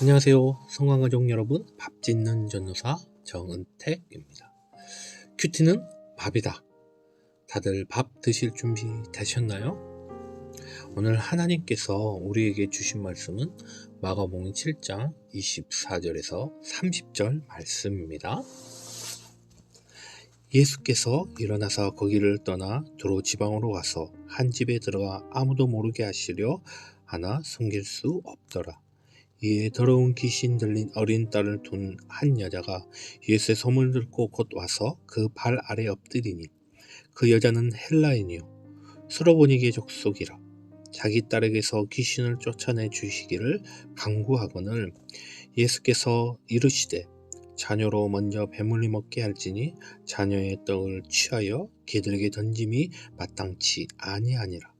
안녕하세요. 성광가족 여러분, 밥 짓는 전도사 정은택입니다. 큐티는 밥이다. 다들 밥 드실 준비 되셨나요? 오늘 하나님께서 우리에게 주신 말씀은 마가복음 7장 24절에서 30절 말씀입니다. 예수께서 일어나서 거기를 떠나 두로 지방으로 가서 한 집에 들어가 아무도 모르게 하시려 하나 숨길 수 없더라. 이에 더러운 귀신 들린 어린 딸을 둔 한 여자가 예수의 소문을 듣고 곧 와서 그 발 아래 엎드리니 그 여자는 헬라인이요 수로보니게 족속이라 자기 딸에게서 귀신을 쫓아내 주시기를 강구하거늘 예수께서 이르시되 자녀로 먼저 배물리 먹게 할지니 자녀의 떡을 취하여 개들에게 던짐이 마땅치 아니하니라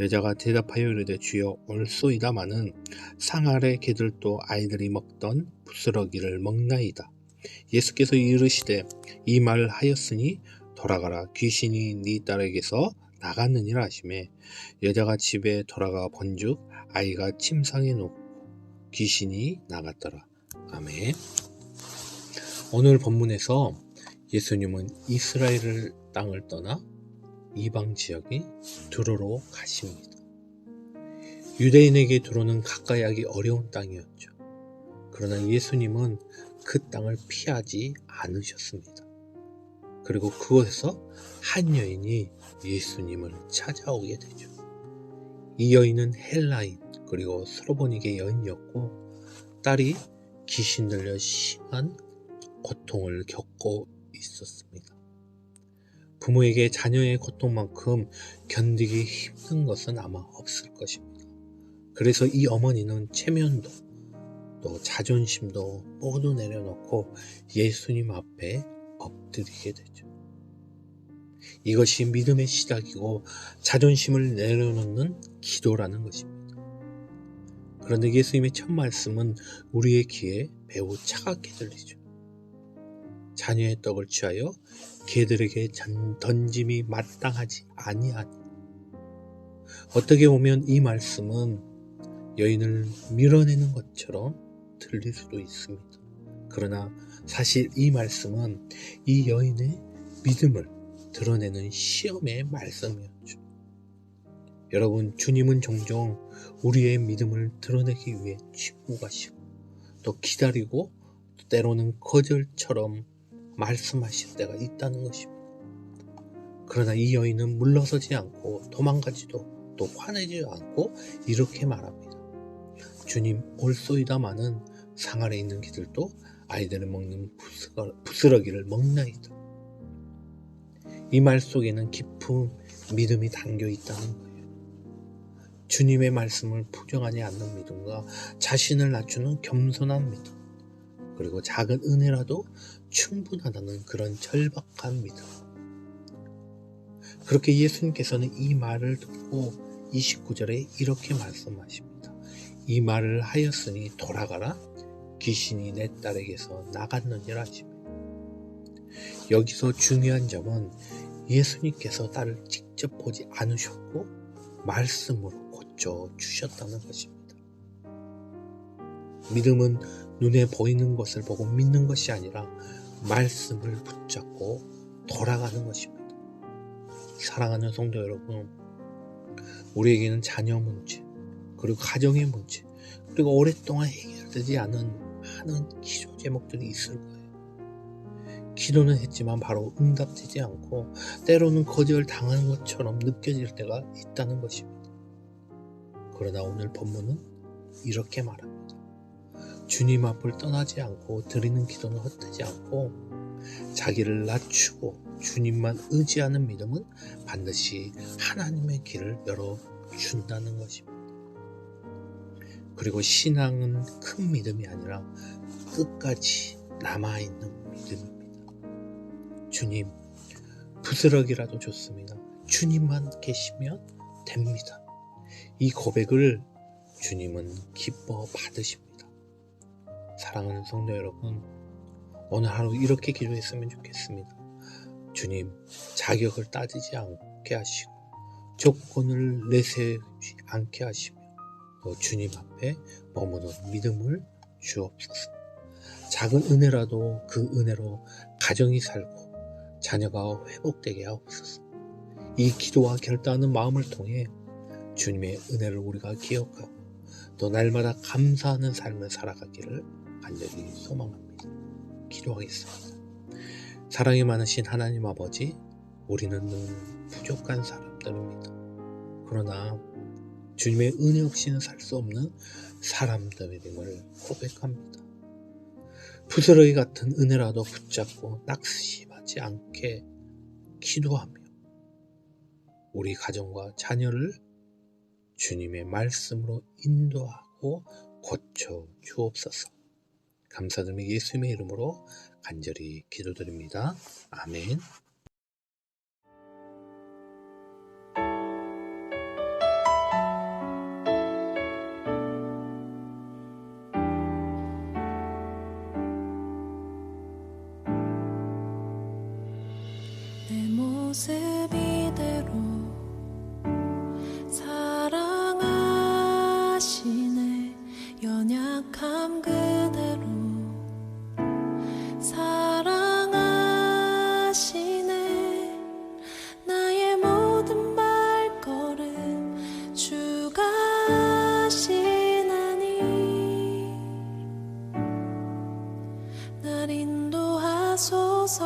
여자가 대답하여 이르되 주여 올소이다마는 상 아래 개들도 아이들이 먹던 부스러기를 먹나이다. 예수께서 이르시되 이 말을 하였으니 돌아가라 귀신이 네 딸에게서 나갔느니라 하심에 여자가 집에 돌아가 본즉 아이가 침상에 놓고 귀신이 나갔더라. 아멘. 오늘 본문에서 예수님은 이스라엘을 땅을 떠나 이방 지역이 두로로 가십니다. 유대인에게 두로는 가까이 하기 어려운 땅이었죠. 그러나 예수님은 그 땅을 피하지 않으셨습니다. 그리고 그곳에서 한 여인이 예수님을 찾아오게 되죠. 이 여인은 헬라인 그리고 스로보니게 여인이었고 딸이 귀신 들려 심한 고통을 겪고 있었습니다. 부모에게 자녀의 고통만큼 견디기 힘든 것은 아마 없을 것입니다. 그래서 이 어머니는 체면도 또 자존심도 모두 내려놓고 예수님 앞에 엎드리게 되죠. 이것이 믿음의 시작이고 자존심을 내려놓는 기도라는 것입니다. 그런데 예수님의 첫 말씀은 우리의 귀에 매우 차갑게 들리죠. 자녀의 떡을 취하여 개들에게 던짐이 마땅하지 아니하니. 어떻게 보면 이 말씀은 여인을 밀어내는 것처럼 들릴 수도 있습니다. 그러나 사실 이 말씀은 이 여인의 믿음을 드러내는 시험의 말씀이었죠. 여러분, 주님은 종종 우리의 믿음을 드러내기 위해 침묵하시고 또 기다리고 때로는 거절처럼 말씀하실 때가 있다는 것입니다. 그러나 이 여인은 물러서지 않고 도망가지도 또 화내지 않고 이렇게 말합니다. 주님 올소이다마는 상 아래 있는 기들도 아이들을 먹는 부스러기를 먹나이다. 이 말 속에는 깊은 믿음이 담겨 있다는 거예요. 주님의 말씀을 부정하지 않는 믿음과 자신을 낮추는 겸손한 믿음, 그리고 작은 은혜라도 충분하다는 그런 절박한 믿음. 그렇게 예수님께서는 이 말을 듣고 29절에 이렇게 말씀하십니다. 이 말을 하였으니 돌아가라. 귀신이 내 딸에게서 나갔느니라 하십니다. 여기서 중요한 점은 예수님께서 딸을 직접 보지 않으셨고 말씀으로 고쳐 주셨다는 것입니다. 믿음은 눈에 보이는 것을 보고 믿는 것이 아니라 말씀을 붙잡고 돌아가는 것입니다. 사랑하는 성도 여러분, 우리에게는 자녀 문제, 그리고 가정의 문제, 그리고 오랫동안 해결되지 않은 많은 기도 제목들이 있을 거예요. 기도는 했지만 바로 응답되지 않고 때로는 거절 당하는 것처럼 느껴질 때가 있다는 것입니다. 그러나 오늘 본문은 이렇게 말합니다. 주님 앞을 떠나지 않고 드리는 기도는 헛되지 않고 자기를 낮추고 주님만 의지하는 믿음은 반드시 하나님의 길을 열어준다는 것입니다. 그리고 신앙은 큰 믿음이 아니라 끝까지 남아있는 믿음입니다. 주님, 부스럭이라도 좋습니다. 주님만 계시면 됩니다. 이 고백을 주님은 기뻐 받으십니다. 사랑하는 성도 여러분, 오늘 하루 이렇게 기도했으면 좋겠습니다. 주님, 자격을 따지지 않게 하시고, 조건을 내세우지 않게 하시며, 또 주님 앞에 머무는 믿음을 주옵소서. 작은 은혜라도 그 은혜로 가정이 살고, 자녀가 회복되게 하옵소서. 이 기도와 결단하는 마음을 통해 주님의 은혜를 우리가 기억하고, 또 날마다 감사하는 삶을 살아가기를 간절히 소망합니다. 기도하겠습니다. 사랑이 많으신 하나님 아버지, 우리는 늘 부족한 사람들입니다. 그러나 주님의 은혜 없이는 살 수 없는 사람들임을 고백합니다. 부스러기 같은 은혜라도 붙잡고 낙심하지 않게 기도하며 우리 가정과 자녀를 주님의 말씀으로 인도하고 고쳐 주옵소서. 감사드리며 예수님의 이름으로 간절히 기도드립니다. 아멘. 날 인도하소서